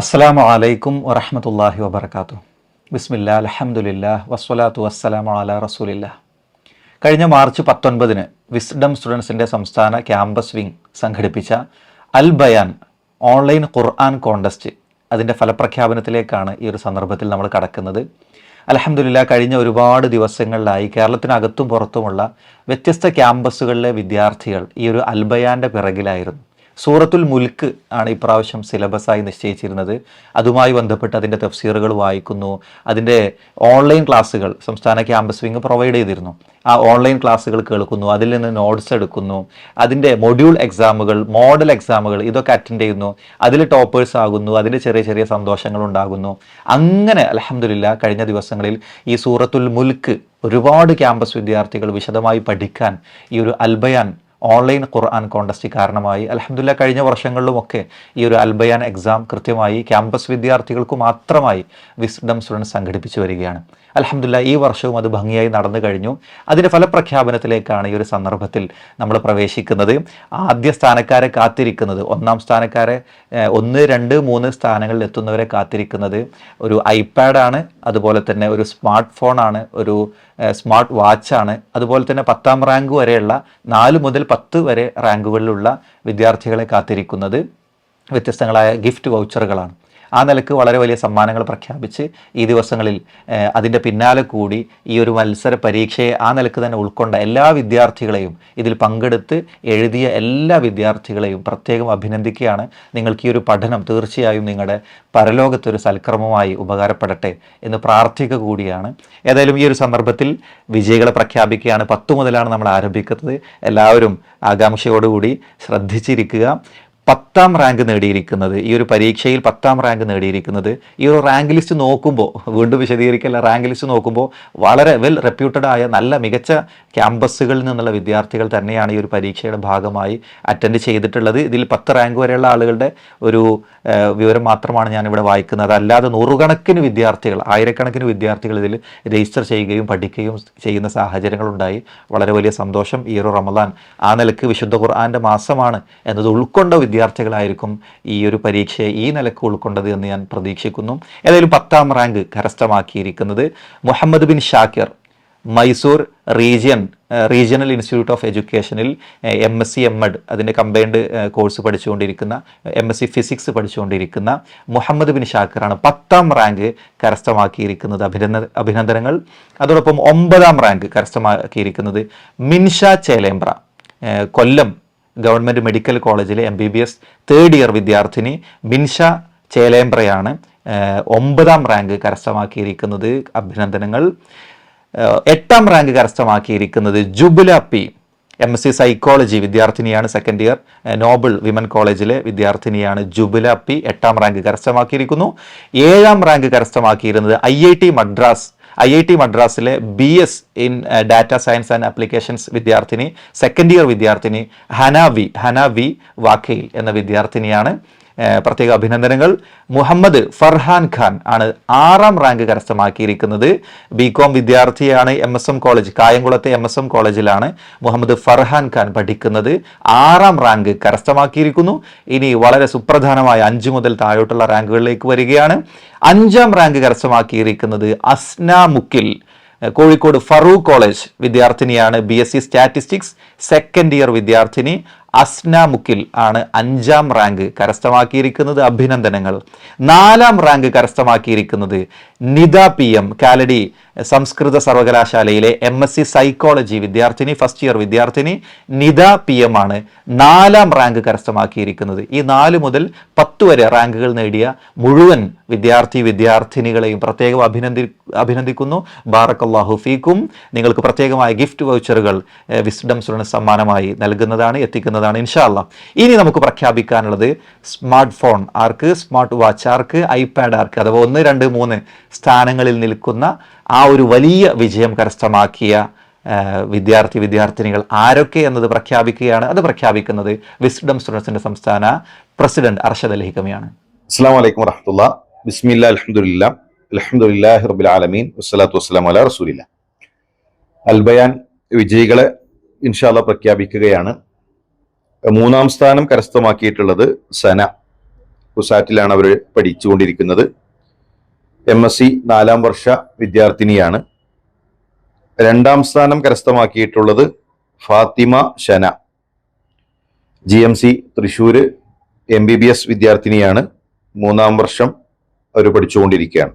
അസ്സലാമു അലൈക്കും വറഹമത്തല്ലാഹി വബർക്കാത്തു ബിസ്മില്ല അലഹമുല്ല വസ്വലാത്തു വസ്സലാമു അല റസൂലില്ല. കഴിഞ്ഞ മാർച്ച് പത്തൊൻപതിന് വിസ്ഡം സ്റ്റുഡൻസിന്റെ സംസ്ഥാന ക്യാമ്പസ് വിംഗ് സംഘടിപ്പിച്ച അൽ ബയാൻ ഓൺലൈൻ ഖുർആൻ കോണ്ടസ്റ്റ് അതിന്റെ ഫലപ്രഖ്യാപനത്തിലേക്കാണ് ഈ ഒരു സന്ദർഭത്തിൽ നമ്മൾ കടക്കുന്നത്. അലഹമുല്ല കഴിഞ്ഞ ഒരുപാട് ദിവസങ്ങളിലായി കേരളത്തിനകത്തും പുറത്തുമുള്ള വ്യത്യസ്ത ക്യാമ്പസുകളിലെ വിദ്യാർത്ഥികൾ ഈ ഒരു അൽബയാന്റെ പിറകിലായിരുന്നു. സൂറത്തുൽ മുൽക്ക് ആണ് ഇപ്രാവശ്യം സിലബസായി നിശ്ചയിച്ചിരുന്നത്. അതുമായി ബന്ധപ്പെട്ട് അതിന്റെ തഫ്സീറുകൾ വായിക്കുന്നു. അതിന്റെ ഓൺലൈൻ ക്ലാസ്സുകൾ സംസ്ഥാന ക്യാമ്പസ് വിങ് പ്രൊവൈഡ് ചെയ്തിരുന്നു. ആ ഓൺലൈൻ ക്ലാസ്സുകൾ കേൾക്കുന്നു. അതിൽ നിന്ന് നോട്ട്സ് എടുക്കുന്നു. അതിന്റെ മൊഡ്യൂൾ എക്സാമുകൾ മോഡൽ എക്സാമുകൾ ഇതൊക്കെ അറ്റൻഡ് ചെയ്യുന്നു. അതിൽ ടോപ്പേഴ്സ് ആകുന്നു. അതിൽ ചെറിയ ചെറിയ സന്തോഷങ്ങൾ ഉണ്ടാകുന്നു. അങ്ങനെ അലഹമില്ല കഴിഞ്ഞ ദിവസങ്ങളിൽ ഈ സൂറത്തുൽ മുൽക്ക് ഒരുപാട് ക്യാമ്പസ് വിദ്യാർത്ഥികൾ വിശദമായി പഠിക്കാൻ ഈ ഒരു അൽബയാൻ ഓൺലൈൻ ഖുർആൻ കോണ്ടസ്റ്റ് കാരണമായി. അലഹമില്ല കഴിഞ്ഞ വർഷങ്ങളിലുമൊക്കെ ഈ ഒരു അൽബയാൻ എക്സാം കൃത്യമായി ക്യാമ്പസ് വിദ്യാർത്ഥികൾക്ക് മാത്രമായി വിസ്ഡം സ്റ്റുഡൻസ് സംഘടിപ്പിച്ചു വരികയാണ്. അലഹമില്ല ഈ വർഷവും അത് ഭംഗിയായി നടന്നു കഴിഞ്ഞു. അതിന്റെ ഫലപ്രഖ്യാപനത്തിലേക്കാണ് ഈ ഒരു സന്ദർഭത്തിൽ നമ്മൾ പ്രവേശിക്കുന്നത്. ആദ്യ സ്ഥാനക്കാരെ കാത്തിരിക്കുന്നത് ഒന്നാം സ്ഥാനക്കാരെ ഒന്ന് രണ്ട് മൂന്ന് സ്ഥാനങ്ങളിൽ എത്തുന്നവരെ കാത്തിരിക്കുന്നത് ഒരു ഐപാഡാണ് അതുപോലെ തന്നെ ഒരു സ്മാർട്ട് ഫോണാണ് ഒരു സ്മാർട്ട് വാച്ചാണ്. അതുപോലെ തന്നെ പത്താം റാങ്ക് വരെയുള്ള നാല് മുതൽ പത്ത് വരെ റാങ്കുകളിലുള്ള വിദ്യാർത്ഥികളെ കാത്തിരിക്കുന്നത് വ്യത്യസ്തങ്ങളായ ഗിഫ്റ്റ് വൗച്ചറുകളാണ്. ആ നിലയ്ക്ക് വളരെ വലിയ സമ്മാനങ്ങൾ പ്രഖ്യാപിച്ച് ഈ ദിവസങ്ങളിൽ അതിന്റെ പിന്നാലെ കൂടി ഈ ഒരു മത്സര പരീക്ഷയെ ആ നിലയ്ക്ക് തന്നെ ഉൾക്കൊണ്ട എല്ലാ വിദ്യാർത്ഥികളെയും ഇതിൽ പങ്കെടുത്ത് എഴുതിയ എല്ലാ വിദ്യാർത്ഥികളെയും പ്രത്യേകം അഭിനന്ദിക്കുകയാണ്. നിങ്ങൾക്ക് ഈ ഒരു പഠനം തീർച്ചയായും നിങ്ങളുടെ പരലോകത്തൊരു സൽക്രമമായി ഉപകാരപ്പെടട്ടെ എന്ന് പ്രാർത്ഥിക്കുക കൂടിയാണ്. ഏതായാലും ഈ ഒരു സന്ദർഭത്തിൽ വിജയികളെ പ്രഖ്യാപിക്കുകയാണ്. പത്തു മുതലാണ് നമ്മൾ ആരംഭിക്കുന്നത്. എല്ലാവരും ആകാംക്ഷയോടുകൂടി ശ്രദ്ധിച്ചിരിക്കുക. പത്താം റാങ്ക് നേടിയിരിക്കുന്നത് ഈ ഒരു പരീക്ഷയിൽ പത്താം റാങ്ക് നേടിയിരിക്കുന്നത് ഈ ഒരു റാങ്ക് ലിസ്റ്റ് നോക്കുമ്പോൾ വീണ്ടും വിശദീകരിക്കല്ല റാങ്ക് ലിസ്റ്റ് നോക്കുമ്പോൾ വളരെ വെൽ റെപ്യൂട്ടഡ് ആയ നല്ല മികച്ച ക്യാമ്പസുകളിൽ നിന്നുള്ള വിദ്യാർത്ഥികൾ തന്നെയാണ് ഈ ഒരു പരീക്ഷയുടെ ഭാഗമായി അറ്റൻഡ് ചെയ്തിട്ടുള്ളത്. ഇതിൽ പത്ത് റാങ്ക് വരെയുള്ള ആളുകളുടെ ഒരു വിവരം മാത്രമാണ് ഞാനിവിടെ വായിക്കുന്നത്. അല്ലാതെ നൂറുകണക്കിന് വിദ്യാർത്ഥികൾ ആയിരക്കണക്കിന് വിദ്യാർത്ഥികൾ ഇതിൽ രജിസ്റ്റർ ചെയ്യുകയും പഠിക്കുകയും ചെയ്യുന്ന സാഹചര്യങ്ങളുണ്ടായി. വളരെ വലിയ സന്തോഷം ഈ ഒരു റമദാൻ ആ നിലയ്ക്ക് വിശുദ്ധ ഖുർആാന്റെ മാസമാണ് എന്നത് ഉൾക്കൊണ്ട വിദ്യാർത്ഥികളായിരിക്കും ഈ ഒരു പരീക്ഷയെ ഈ നിലയ്ക്ക് ഉൾക്കൊണ്ടത് എന്ന് ഞാൻ പ്രതീക്ഷിക്കുന്നു. ഏതായാലും പത്താം rank കരസ്ഥമാക്കിയിരിക്കുന്നത് Muhammad Bin Shakir Mysore region regional institute of എഡ്യൂക്കേഷനിൽ M S C M Ed അതിന്റെ കമ്പൈൻഡ് കോഴ്സ് പഠിച്ചുകൊണ്ടിരിക്കുന്ന എം എസ് സി ഫിസിക്സ് പഠിച്ചുകൊണ്ടിരിക്കുന്ന മുഹമ്മദ് ബിൻ ഷാക്കിറാണ് പത്താം റാങ്ക് കരസ്ഥമാക്കിയിരിക്കുന്നത്. അഭിനന്ദ അഭിനന്ദനങ്ങൾ. അതോടൊപ്പം ഒമ്പതാം റാങ്ക് കരസ്ഥമാക്കിയിരിക്കുന്നത് മിൻഷ ചേലേമ്പ്ര കൊല്ലം ഗവൺമെന്റ് മെഡിക്കൽ കോളേജിലെ M B B S third year വിദ്യാർത്ഥിനി ബിൻഷ ചേലേമ്പ്രയാണ് ഒമ്പതാം റാങ്ക് കരസ്ഥമാക്കിയിരിക്കുന്നത്. അഭിനന്ദനങ്ങൾ. എട്ടാം rank കരസ്ഥമാക്കിയിരിക്കുന്നത് Jubula P M S C psychology വിദ്യാർത്ഥിനിയാണ് സെക്കൻഡ് ഇയർ നോബിൾ വിമൻ കോളേജിലെ വിദ്യാർത്ഥിനിയാണ് ജുബുല പി എട്ടാം റാങ്ക് കരസ്ഥമാക്കിയിരിക്കുന്നു. ഏഴാം rank കരസ്ഥമാക്കിയിരുന്നത് I I T Madras I I T മദ്രാസിലെ B S in data science and applications വിദ്യാർത്ഥിനി സെക്കൻഡ് ഇയർ വിദ്യാർത്ഥിനി ഹന വി ഹന വി വാക്കയിൽ എന്ന വിദ്യാർത്ഥിനിയാണ് പ്രത്യേക അഭിനന്ദനങ്ങൾ. മുഹമ്മദ് ഫർഹാൻ ഖാൻ ആണ് ആറാം റാങ്ക് കരസ്ഥമാക്കിയിരിക്കുന്നത്. ബി കോം വിദ്യാർത്ഥിയാണ് എം എസ് എം കോളേജ് കായംകുളത്തെ എം എസ് എം കോളേജിലാണ് മുഹമ്മദ് ഫർഹാൻ ഖാൻ പഠിക്കുന്നത്. ആറാം റാങ്ക് കരസ്ഥമാക്കിയിരിക്കുന്നു. ഇനി വളരെ സുപ്രധാനമായ അഞ്ച് മുതൽ താഴോട്ടുള്ള റാങ്കുകളിലേക്ക് വരികയാണ്. അഞ്ചാം റാങ്ക് കരസ്ഥമാക്കിയിരിക്കുന്നത് അസ്ന മുക്കിൽ കോഴിക്കോട് ഫറൂഖ് കോളേജ് വിദ്യാർത്ഥിനിയാണ്. B S C statistics second year വിദ്യാർത്ഥിനി. അസ്ന മുക്കിൽ ആണ് അഞ്ചാം റാങ്ക് കരസ്ഥമാക്കിയിരിക്കുന്നത് അഭിനന്ദനങ്ങൾ. നാലാം റാങ്ക് കരസ്ഥമാക്കിയിരിക്കുന്നത് നിത പി എം കാലടി സംസ്കൃത സർവകലാശാലയിലെ എം എസ് സി സൈക്കോളജി വിദ്യാർത്ഥിനി ഫസ്റ്റ് ഇയർ വിദ്യാർത്ഥിനി നിത പി എം ആണ് നാലാം റാങ്ക് കരസ്ഥമാക്കിയിരിക്കുന്നത്. ഈ നാല് മുതൽ പത്ത് വരെ റാങ്കുകൾ നേടിയ മുഴുവൻ വിദ്യാർത്ഥി വിദ്യാർത്ഥിനികളെയും പ്രത്യേകം അഭിനന്ദി അഭിനന്ദിക്കുന്നു. ബാറക്കല്ലാഹു ഫീക്കും. നിങ്ങൾക്ക് പ്രത്യേകമായ ഗിഫ്റ്റ് വൗച്ചറുകൾ വിസ്ഡം സ്റ്റുഡൻസ് സമ്മാനമായി നൽകുന്നതാണ് എത്തിക്കുന്നതാണ് ഇൻഷാല്ല ഇനി നമുക്ക് പ്രഖ്യാപിക്കാനുള്ളത് സ്മാർട്ട് ഫോൺ ആർക്ക് സ്മാർട്ട് വാച്ച് ആർക്ക് ഐപാഡ് ആർക്ക് അഥവാ ഒന്ന് രണ്ട് മൂന്ന് സ്ഥാനങ്ങളിൽ നിൽക്കുന്ന ആ ഒരു വലിയ വിജയം കരസ്ഥമാക്കിയ വിദ്യാർത്ഥി വിദ്യാർത്ഥിനികൾ ആരൊക്കെ എന്നത് പ്രഖ്യാപിക്കുകയാണ്. അത് പ്രഖ്യാപിക്കുന്നത് വിസ്ഡം സ്റ്റുഡൻസിന്റെ സംസ്ഥാന പ്രസിഡന്റ് അർഷദ് അൽ ഹിക്കമിയാണ് അസ്സാം വലൈക്കും ബിസ്മില്ല അലഹമുല്ല ആലമീൻ. വസ്സലാത്തു വസ്സലാം അല റസൂലില്ല അൽബയാൻ വിജയികളെ ഇൻഷാല്ല പ്രഖ്യാപിക്കുകയാണ്. മൂന്നാം സ്ഥാനം കരസ്ഥമാക്കിയിട്ടുള്ളത് സന. കുസാറ്റിലാണ് അവർ പഠിച്ചുകൊണ്ടിരിക്കുന്നത്. എം എസ് സി നാലാം വർഷ വിദ്യാർത്ഥിനിയാണ്. രണ്ടാം സ്ഥാനം കരസ്ഥമാക്കിയിട്ടുള്ളത് Fathima Shana G M C Thrissur M B B S വിദ്യാർത്ഥിനിയാണ്. മൂന്നാം വർഷം അവർ പഠിച്ചുകൊണ്ടിരിക്കുകയാണ്.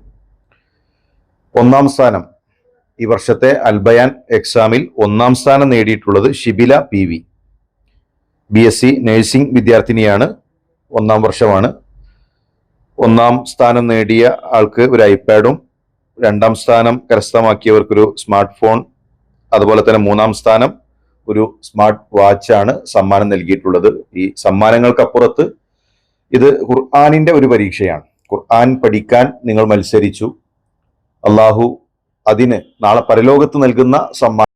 ഒന്നാം സ്ഥാനം. ഈ വർഷത്തെ അൽബയാൻ എക്സാമിൽ ഒന്നാം സ്ഥാനം നേടിയിട്ടുള്ളത് Shibila P V. B S C nursing വിദ്യാർത്ഥിനിയാണ്. ഒന്നാം വർഷമാണ്. ഒന്നാം സ്ഥാനം നേടിയ ആൾക്ക് ഒരു ഐപാഡും രണ്ടാം സ്ഥാനം കരസ്ഥമാക്കിയവർക്കൊരു സ്മാർട്ട് ഫോൺ അതുപോലെ തന്നെ മൂന്നാം സ്ഥാനം ഒരു സ്മാർട്ട് വാച്ചാണ് സമ്മാനം നൽകിയിട്ടുള്ളത്. ഈ സമ്മാനങ്ങൾക്കപ്പുറത്ത് ഇത് ഖുർആാനിന്റെ ഒരു പരീക്ഷയാണ്. ഖുർആൻ പഠിക്കാൻ നിങ്ങൾ മത്സരിച്ചു. അള്ളാഹു അതിന് നാളെ പരലോകത്ത് നൽകുന്ന സമ്മാനം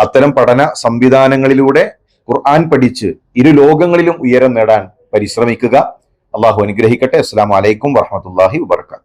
അത്തരം പഠന സംവിധാനങ്ങളിലൂടെ ഖുർആൻ പഠിച്ച് ഇരു ലോകങ്ങളിലും ഉയരം നേടാൻ പരിശ്രമിക്കുക. അള്ളാഹു അനുഗ്രഹിക്കട്ടെ. അസ്സാം വലൈക്കും വറഹമത്തല്ലാഹി വബർക്കാത്തു